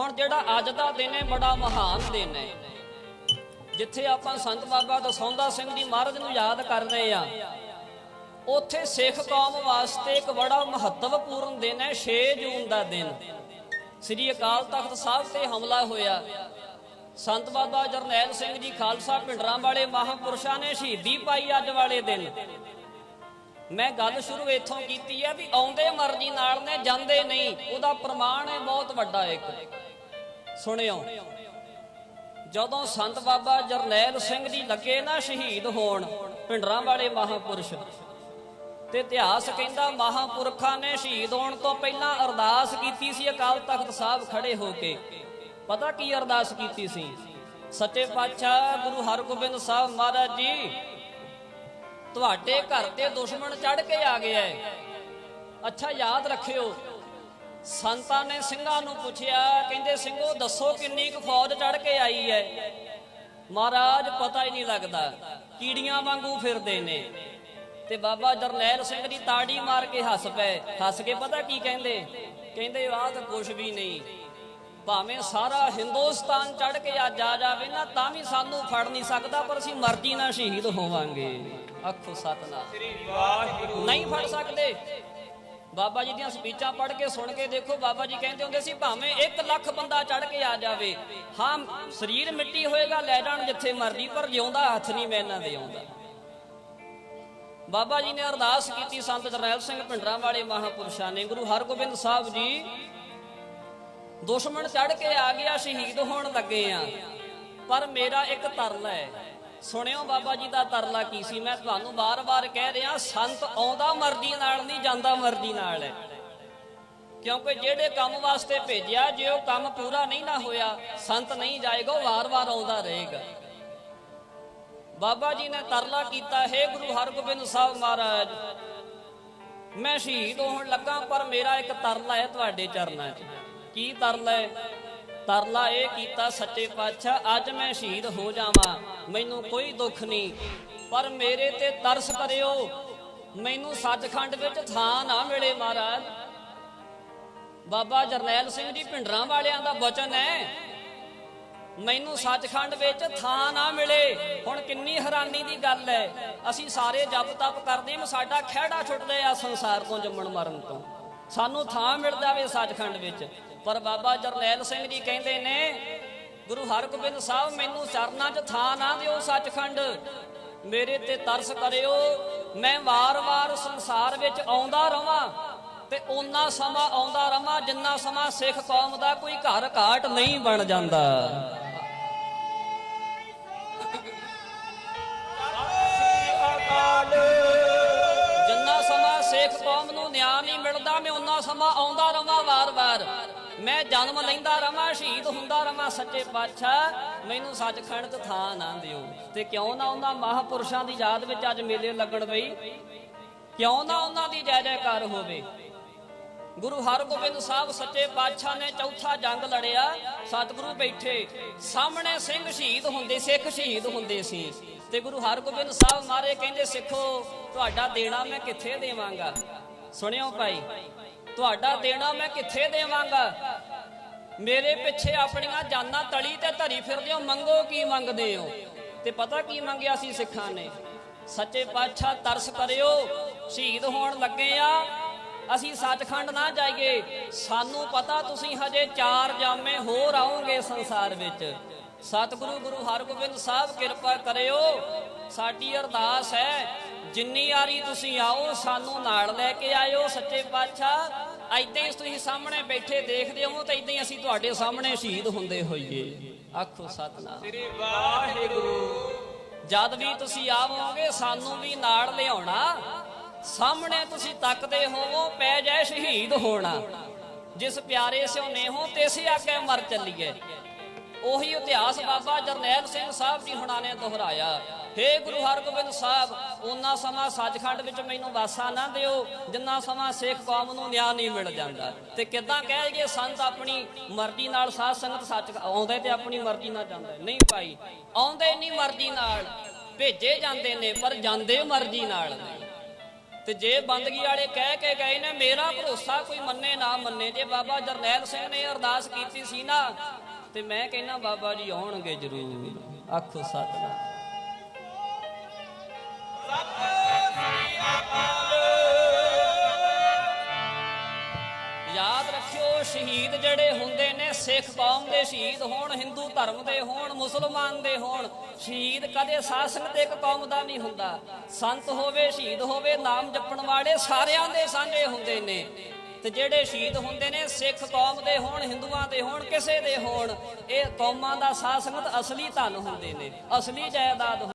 ਹੁਣ ਜਿਹੜਾ ਅੱਜ ਦਾ ਦਿਨ ਹੈ, ਬੜਾ ਮਹਾਨ ਦਿਨ ਹੈ। ਜਿੱਥੇ ਆਪਾਂ ਸੰਤ ਬਾਬਾ ਦਸੌਂਦਾ ਸਿੰਘ ਜੀ ਮਹਾਰਾਜ ਨੂੰ ਯਾਦ ਕਰ ਰਹੇ ਆ ਉੱਥੇ ਸਿੱਖ ਕੌਮ ਵਾਸਤੇ ਇੱਕ ਬੜਾ ਮਹੱਤਵਪੂਰਨ ਦਿਨ ਹੈ 6 ਜੂਨ ਦਾ ਦਿਨ। ਸ੍ਰੀ ਅਕਾਲ ਤਖਤ ਸਾਹਿਬ ਤੇ ਹਮਲਾ ਹੋਇਆ। ਸੰਤ ਬਾਬਾ ਜਰਨੈਲ ਸਿੰਘ ਜੀ ਖਾਲਸਾ ਪਿੰਡਰਾਂ ਵਾਲੇ ਮਹਾਂਪੁਰਸ਼ਾਂ ਨੇ ਸ਼ਹੀਦੀ ਪਾਈ ਅੱਜ ਵਾਲੇ ਦਿਨ। ਮੈਂ ਗੱਲ ਸ਼ੁਰੂ ਇੱਥੋਂ ਕੀਤੀ ਹੈ ਵੀ ਆਉਂਦੇ ਮਰਜ਼ੀ ਨਾਲ ਨੇ, ਜਾਂਦੇ ਨਹੀਂ, ਉਹਦਾ ਪ੍ਰਮਾਣ ਹੈ ਬਹੁਤ ਵੱਡਾ ਇੱਕ। ਸੁਣਿਓ। ਜਦੋਂ ਸੰਤ ਬਾਬਾ ਜਰਨੈਲ ਸਿੰਘ ਜੀ ਲੱਗੇ ਨਾ ਸ਼ਹੀਦ ਹੋਣ ਪਿੰਡਰਾਂ ਵਾਲੇ ਮਹਾਂਪੁਰਸ਼, ਤੇ ਇਤਿਹਾਸ ਕਹਿੰਦਾ ਮਹਾਂਪੁਰਖਾਂ ਨੇ ਸ਼ਹੀਦ ਹੋਣ ਤੋਂ ਪਹਿਲਾਂ ਅਰਦਾਸ ਕੀਤੀ ਸੀ, ਅਕਾਲ ਤਖਤ ਸਾਹਿਬ ਖੜੇ ਹੋ ਕੇ। ਪਤਾ ਕੀ ਅਰਦਾਸ ਕੀਤੀ ਸੀ? ਸੱਚੇ ਪਾਤਸ਼ਾਹ ਗੁਰੂ ਹਰਗੋਬਿੰਦ ਸਾਹਿਬ ਮਹਾਰਾਜ ਜੀ, ਤੁਹਾਡੇ ਘਰ ਤੇ ਦੁਸ਼ਮਣ ਚੜ ਕੇ ਆ ਗਿਆ ਹੈ। ਅੱਛਾ, ਯਾਦ ਰੱਖਿਓ ਸੰਤਾਂ ਨੇ ਸਿੰਘਾਂ ਨੂੰ ਪੁੱਛਿਆ ਕਹਿੰਦੇ ਸਿੰਘੋ ਦੱਸੋ ਕਿੰਨੀ ਕੁ ਫੌਜ ਚੜ ਕੇ ਆਈ ਹੈ? ਮਹਾਰਾਜ ਪਤਾ ਹੀ ਨਹੀਂ ਲੱਗਦਾ। ਕੀੜੀਆਂ ਵਾਂਗੂ ਫਿਰਦੇ ਨੇ। ਤੇ ਬਾਬਾ ਜਰਨੈਲ ਸਿੰਘ ਦੀ ਤਾੜੀ ਮਾਰ ਕੇ ਹੱਸ ਪਏ। ਹੱਸ ਕੇ ਪਤਾ ਕੀ ਕਹਿੰਦੇ? ਕਹਿੰਦੇ ਆਹ ਤਾਂ ਕੁਝ ਵੀ ਨਹੀਂ। ਭਾਵੇਂ ਸਾਰਾ ਹਿੰਦੁਸਤਾਨ ਚੜ ਕੇ ਅੱਜ ਆ ਜਾਵੇ ਨਾ ਤਾਂ ਵੀ ਸਾਨੂੰ ਫੜ ਨਹੀਂ ਸਕਦਾ ਪਰ ਅਸੀਂ ਮਰਜ਼ੀ ਨਾਲ ਸ਼ਹੀਦ ਹੋਵਾਂਗੇ। ਆਖੋ ਸਤਨਾਮ। ਨਹੀਂ ਫੜ ਸਕਦੇ। ਬਾਬਾ ਜੀ ਦੀਆਂ ਸਪੀਚਾਂ ਪੜ੍ਹ ਕੇ ਸੁਣ ਕੇ ਦੇਖੋ, ਬਾਬਾ ਜੀ ਕਹਿੰਦੇ ਹੁੰਦੇ ਸੀ, ਭਾਵੇਂ 1 ਲੱਖ ਬੰਦਾ ਚੜ ਕੇ ਆ ਜਾਵੇ, ਹਾਂ, ਸਰੀਰ ਮਿੱਟੀ ਹੋਏਗਾ, ਲੈ ਜਾਣ ਜਿੱਥੇ ਮਰਜ਼ੀ, ਪਰ ਜਿਉਂਦਾ ਹੱਥ ਨਹੀਂ ਮੈਂ ਇਹਨਾਂ ਦੇ ਆਉਂਦਾ। ਬਾਬਾ ਜੀ ਨੇ ਅਰਦਾਸ ਕੀਤੀ ਸੰਤ ਜਰਨੈਲ ਸਿੰਘ ਭਿੰਡਰਾਂ ਵਾਲੇ ਮਹਾਪੁਰਸ਼ਾਂ ਨੇ। ਗੁਰੂ ਹਰਗੋਬਿੰਦ ਸਾਹਿਬ ਜੀ ਦੁਸ਼ਮਣ ਚੜ ਕੇ ਆ ਗਿਆ, ਸ਼ਹੀਦ ਹੋਣ ਲੱਗੇ ਆ। ਪਰ ਮੇਰਾ ਇੱਕ ਤਰਲਾ ਹੈ। ਸੁਣਿਓ ਬਾਬਾ ਜੀ ਦਾ ਤਰਲਾ ਕੀ ਸੀ? ਮੈਂ ਤੁਹਾਨੂੰ ਬਾਰ-ਬਾਰ ਕਹਿ ਰਿਹਾ, ਸੰਤ ਆਉਂਦਾ ਮਰਜ਼ੀ ਨਾਲ ਨਹੀਂ ਜਾਂਦਾ ਮਰਜ਼ੀ ਨਾਲ। ਹੈ ਕਿਉਂਕਿ ਜਿਹੜੇ ਕੰਮ ਵਾਸਤੇ ਭੇਜਿਆ, ਜੇ ਉਹ ਕੰਮ ਪੂਰਾ ਨਹੀਂ ਨਾ ਹੋਇਆ, ਸੰਤ ਨਹੀਂ ਜਾਏਗਾ, ਉਹ ਵਾਰ-ਵਾਰ ਆਉਂਦਾ ਰਹੇਗਾ। ਬਾਬਾ ਜੀ ਨੇ ਤਰਲਾ ਕੀਤਾ, ਹੈ ਗੁਰੂ ਹਰਗੋਬਿੰਦ ਸਾਹਿਬ ਮਹਾਰਾਜ, ਮੈਂ ਸ਼ਹੀਦ ਹੋਣ ਲੱਗਾ, ਪਰ ਮੇਰਾ ਇੱਕ ਤਰਲਾ ਹੈ ਤੁਹਾਡੇ ਚਰਨਾਂ 'ਚ। ਕੀ ਤਰਲਾ ਹੈ? ਤਰਲਾ ਇਹ ਕੀਤਾ ਸੱਚੇ ਪਾਤਸ਼ਾਹ, ਅੱਜ ਮੈਂ ਸ਼ਹੀਦ ਹੋ ਜਾਵਾਂ, ਮੈਨੂੰ ਕੋਈ ਦੁੱਖ ਨਹੀਂ। ਪਰ ਮੇਰੇ ਤੇ ਤਰਸ ਕਰਿਓ ਮੈਨੂੰ ਸੱਚਖੰਡ ਵਿੱਚ ਥਾਂ ਨਾ ਮਿਲੇ ਮਹਾਰਾਜ। ਬਾਬਾ ਜਰਨੈਲ ਸਿੰਘ ਜੀ ਭਿੰਡਰਾਂ ਵਾਲਿਆਂ ਦਾ ਬਚਨ ਹੈ, ਮੈਨੂੰ ਸੱਚਖੰਡ ਵਿੱਚ ਥਾਂ ਨਾ ਮਿਲੇ। ਹੁਣ ਕਿੰਨੀ ਹੈਰਾਨੀ ਦੀ ਗੱਲ ਹੈ, ਅਸੀਂ ਸਾਰੇ ਜਪ ਤਪ ਕਰਦੇ ਹਾਂ, ਸਾਡਾ ਖਿਹੜਾ ਛੁੱਟਦਾ ਆ ਸੰਸਾਰ ਤੋਂ ਜੰਮਣ ਮਰਨ ਤੋਂ। ਸਾਨੂੰ ਥਾਂ ਮਿਲ ਜਾਵੇ ਸੱਚਖੰਡ ਵਿੱਚ। ਪਰ ਬਾਬਾ ਜਰਨੈਲ ਸਿੰਘ ਜੀ ਕਹਿੰਦੇ ਨੇ, ਗੁਰੂ ਹਰਗੋਬਿੰਦ ਸਾਹਿਬ, ਮੈਨੂੰ ਚਰਨਾਂ 'ਚ ਥਾਂ ਨਾ ਦਿਓ ਸੱਚਖੰਡ। ਮੇਰੇ ਤੇ ਤਰਸ ਕਰਿਓ, ਮੈਂ ਵਾਰ-ਵਾਰ ਸੰਸਾਰ ਵਿੱਚ ਆਉਂਦਾ ਰਵਾਂ ਤੇ ਓਨਾ ਸਮਾਂ ਆਉਂਦਾ ਰਵਾਂ ਜਿੰਨਾ ਸਮਾਂ ਸਿੱਖ ਕੌਮ ਦਾ ਕੋਈ ਘਰ ਘਾਟ ਨਹੀਂ ਬਣ ਜਾਂਦਾ। ਜਿੰਨਾ ਸਿੱਖ ਕੌਮ ਨੂੰ ਨਿਆਂ ਨਹੀਂ ਮਿਲਦਾ, ਮੈਂ ਉਹਨਾਂ ਸਮਾਂ ਆਉਂਦਾ ਰਵਾਂ ਵਾਰ-ਵਾਰ ਮੈਂ ਜਨਮ ਲੈਂਦਾ ਰਵਾਂ, ਸ਼ਹੀਦ ਹੁੰਦਾ ਰਵਾਂ, ਸੱਚੇ ਪਾਤਸ਼ਾਹ। ਮੈਨੂੰ ਸੱਚਖੰਡ ਤੇ ਥਾਂ ਨਾ ਦਿਓ। ਤੇ ਕਿਉਂ ਨਾ ਉਹਨਾਂ ਮਹਾਪੁਰਸ਼ਾਂ ਦੀ ਯਾਦ ਵਿੱਚ ਅੱਜ ਮੇਲੇ ਲੱਗਣ ਬਈ? ਕਿਉਂ ਨਾ ਉਹਨਾਂ ਦੀ ਜੈ ਜੈਕਾਰ ਹੋਵੇ? ਗੁਰੂ ਹਰਗੋਬਿੰਦ ਸਾਹਿਬ ਸੱਚੇ ਪਾਤਸ਼ਾਹ ਨੇ ਚੌਥਾ ਜੰਗ ਲੜਿਆ। ਸਤਿਗੁਰੂ ਬੈਠੇ। ਸਾਹਮਣੇ ਸਿੰਘ ਸ਼ਹੀਦ ਹੁੰਦੇ, ਸਿੱਖ ਸ਼ਹੀਦ ਹੁੰਦੇ ਸੀ। ਤੇ ਗੁਰੂ ਹਰਗੋਬਿੰਦ ਸਾਹਿਬ ਮਾਰੇ ਕਹਿੰਦੇ, ਸਿੱਖੋ, ਤੁਹਾਡਾ ਦੇਣਾ ਮੈਂ ਕਿੱਥੇ ਦੇਵਾਂਗਾ? ਸੁਣਿਓ ਭਾਈ, ਤੁਹਾਡਾ ਦੇਣਾ ਮੈਂ ਕਿੱਥੇ ਦੇਵਾਂਗਾ? ਮੇਰੇ ਪਿੱਛੇ ਆਪਣੀਆਂ ਜਾਨਾਂ ਤਲੀ ਤੇ ਧਰੀ ਫਿਰਦੇ ਹੋ, ਮੰਗੋ ਕੀ ਮੰਗਦੇ ਹੋ? ਤੇ ਪਤਾ ਕੀ ਮੰਗਿਆ ਸੀ ਸਿੱਖਾਂ ਨੇ? ਸੱਚੇ ਪਾਤਸ਼ਾਹ ਤਰਸ ਕਰਿਓ, ਸ਼ਹੀਦ ਹੋਣ ਲੱਗੇ ਆ ਅਸੀਂ ਸੱਚਖੰਡ ਨਾ ਜਾਈਏ। ਸਾਨੂੰ ਪਤਾ ਤੁਸੀਂ ਹਜੇ ਚਾਰ ਜਾਮੇ ਹੋਰ ਆਓਗੇ ਸੰਸਾਰ ਵਿੱਚ। ਸਤਿਗੁਰੂ ਗੁਰੂ ਹਰਗੋਬਿੰਦ ਸਾਹਿਬ ਕਿਰਪਾ ਕਰਿਓ। ਸਾਡੀ ਅਰਦਾਸ ਹੈ ਜਿੰਨੀ ਵਾਰੀ ਤੁਸੀਂ ਆਓ ਸਾਨੂੰ ਨਾਲ ਲੈ ਕੇ ਆਇਓ ਸੱਚੇ ਪਾਤਸ਼ਾਹ। ਐਦਾਂ ਹੀ ਤੁਸੀਂ ਸਾਹਮਣੇ ਬੈਠੇ ਦੇਖਦੇ ਹੋ ਤਾਂ ਐਦਾਂ ਹੀ ਅਸੀਂ ਤੁਹਾਡੇ ਸਾਹਮਣੇ ਸ਼ਹੀਦ ਹੁੰਦੇ ਹੋਈਏ। ਆਖੋ ਸਤਨਾਮ। ਸ੍ਰੀ ਵਾਹਿਗੁਰੂ। ਜਦ ਵੀ ਤੁਸੀਂ ਆਵੋਗੇ ਸਾਨੂੰ ਵੀ ਨਾਲ ਲਿਆਉਣਾ। ਸਾਹਮਣੇ ਤੁਸੀਂ ਤੱਕਦੇ ਹੋਵੋ, ਪੈ ਜਾਏ ਸ਼ਹੀਦ ਹੋਣਾ। ਜਿਸ ਪਿਆਰੇ ਸਿਓ ਨੇਹੋ ਤੇਸੇ ਆਕੇ ਮਰ ਚੱਲੀਏ। ਉਹੀ ਇਤਿਹਾਸ ਬਾਬਾ ਜਰਨੈਲ ਸਿੰਘ ਸਾਹਿਬ ਜੀ ਹੁਣਾਂ ਨੇ ਦੁਹਰਾਇਆ। ਹੇ ਗੁਰੂ ਹਰਗੋਬਿੰਦ ਸਾਹਿਬ, ਉਹਨਾਂ ਸਮਾਂ ਸੱਚਖੰਡ ਵਿੱਚ ਮੈਨੂੰ ਵਾਸਾ ਨਾ ਦਿਓ, ਜਿੰਨਾ ਸਮਾਂ ਸਿੱਖ ਕੌਮ ਨੂੰ ਨਿਆਂ ਨਹੀਂ ਮਿਲ ਜਾਂਦਾ। ਤੇ ਕਿਦਾਂ ਕਹਿ ਸੰਤ ਆਪਣੀ ਮਰਜ਼ੀ ਨਾਲ ਸਾਧ ਸੰਗਤ ਸੱਚ ਆਉਂਦੇ ਤੇ ਆਪਣੀ ਮਰਜ਼ੀ ਨਾਲ ਜਾਂਦੇ। ਨਹੀਂ ਭਾਈ, ਆਉਂਦੇ ਨਹੀਂ ਮਰਜ਼ੀ ਨਾਲ, ਭੇਜੇ ਜਾਂਦੇ ਨੇ, ਪਰ ਜਾਂਦੇ ਮਰਜ਼ੀ ਨਾਲ। ਨੇ ਤੇ ਜੇ ਬੰਦਗੀ ਵਾਲੇ ਕਹਿ ਕੇ ਗਏ ਨੇ, ਮੇਰਾ ਭਰੋਸਾ ਕੋਈ ਮੰਨੇ ਨਾ ਮੰਨੇ। ਜੇ ਬਾਬਾ ਜਰਨੈਲ ਸਿੰਘ ਨੇ ਅਰਦਾਸ ਕੀਤੀ ਸੀ ਨਾ, ਤੇ ਮੈਂ ਕਹਿੰਦਾ, ਬਾਬਾ ਜੀ ਆਉਣਗੇ ਜ਼ਰੂਰ। ਆਖੋ, ਸਤਨਾਮ। ਸ਼ਹੀਦ ਜਿਹੜੇ ਹੁੰਦੇ ਨੇ, ਸਿੱਖ ਕੌਮ ਦੇ ਸ਼ਹੀਦ ਹੋਣ, ਹਿੰਦੂ ਧਰਮ ਦੇ ਹੋਣ, ਮੁਸਲਮਾਨ ਦੇ ਹੋਣ, ਸ਼ਹੀਦ ਕਦੇ ਸਾਸੰਗ ਤੇ ਇੱਕ ਕੌਮ ਦਾ ਨਹੀਂ ਹੁੰਦਾ। ਸੰਤ ਹੋਵੇ, ਸ਼ਹੀਦ ਹੋਵੇ, ਨਾਮ ਜਪਣ ਵਾਲੇ ਸਾਰਿਆਂ ਦੇ ਸਾਂਝੇ ਹੁੰਦੇ ਨੇ। ਤੇ ਜਿਹੜੇ ਸ਼ਹੀਦ ਹੁੰਦੇ ਨੇ, ਸਿੱਖ ਕੌਮ ਦੇ ਹੋਣ, ਹਿੰਦੂਆਂ ਦੇ ਹੋਣ, ਕਿਸੇ ਦੇ ਹੋਣ, ਇਹ ਕੌਮਾਂ ਦਾ ਸਾਸੰਗਤ ਅਸਲੀ ਧਨ ਹੁੰਦੇ ਨੇ, ਅਸਲੀ ਜਾਇਦਾਦ